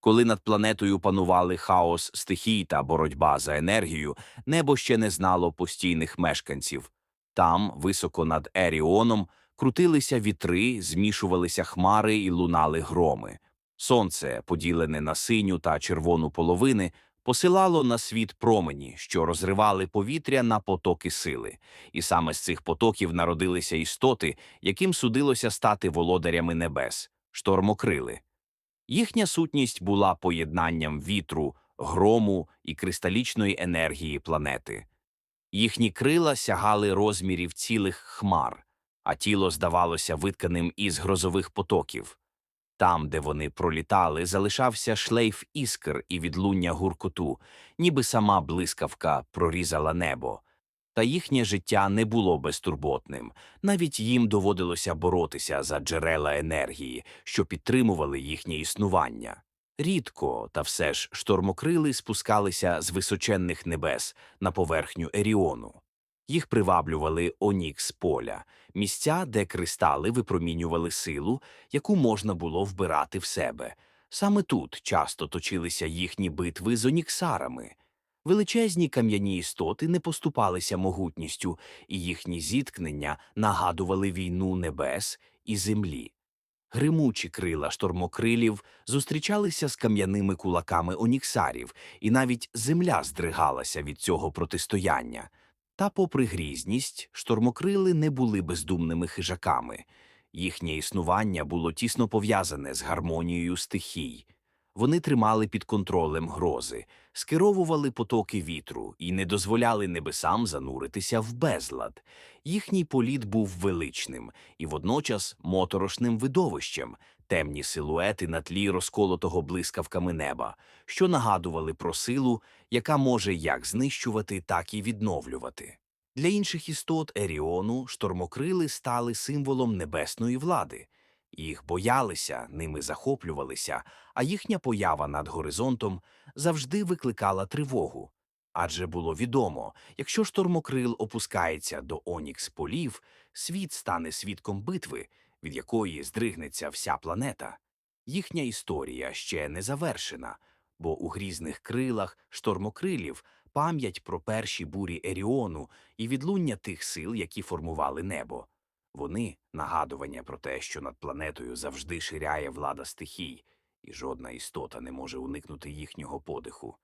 Коли над планетою панували хаос стихій та боротьба за енергію, небо ще не знало постійних мешканців. Там, високо над Еріоном, крутилися вітри, змішувалися хмари і лунали громи. Сонце, поділене на синю та червону половини, посилало на світ промені, що розривали повітря на потоки сили. І саме з цих потоків народилися істоти, яким судилося стати володарями небес – штормокрили. Їхня сутність була поєднанням вітру, грому і кристалічної енергії планети. Їхні крила сягали розмірів цілих хмар, а тіло здавалося витканим із грозових потоків. Там, де вони пролітали, залишався шлейф іскр і відлуння гуркоту, ніби сама блискавка прорізала небо. Та їхнє життя не було безтурботним, навіть їм доводилося боротися за джерела енергії, що підтримували їхнє існування. Рідко, та все ж штормокрили спускалися з височенних небес на поверхню Еріону. Їх приваблювали онікс поля, місця, де кристали випромінювали силу, яку можна було вбирати в себе. Саме тут часто точилися їхні битви з оніксарами. Величезні кам'яні істоти не поступалися могутністю, і їхні зіткнення нагадували війну небес і землі. Гримучі крила штормокрилів зустрічалися з кам'яними кулаками оніксарів, і навіть земля здригалася від цього протистояння. Та, попри грізність, штормокрили не були бездумними хижаками. Їхнє існування було тісно пов'язане з гармонією стихій. Вони тримали під контролем грози, скеровували потоки вітру і не дозволяли небесам зануритися в безлад. Їхній політ був величним і водночас моторошним видовищем, темні силуети на тлі розколотого блискавками неба, що нагадували про силу, яка може як знищувати, так і відновлювати. Для інших істот Еріону штормокрили стали символом небесної влади. Їх боялися, ними захоплювалися, а їхня поява над горизонтом завжди викликала тривогу. Адже було відомо, якщо штормокрил опускається до онікс полів, світ стане свідком битви, від якої здригнеться вся планета. Їхня історія ще не завершена, бо у грізних крилах штормокрилів пам'ять про перші бурі Еріону і відлуння тих сил, які формували небо. Вони нагадування про те, що над планетою завжди ширяє влада стихій, і жодна істота не може уникнути їхнього подиху.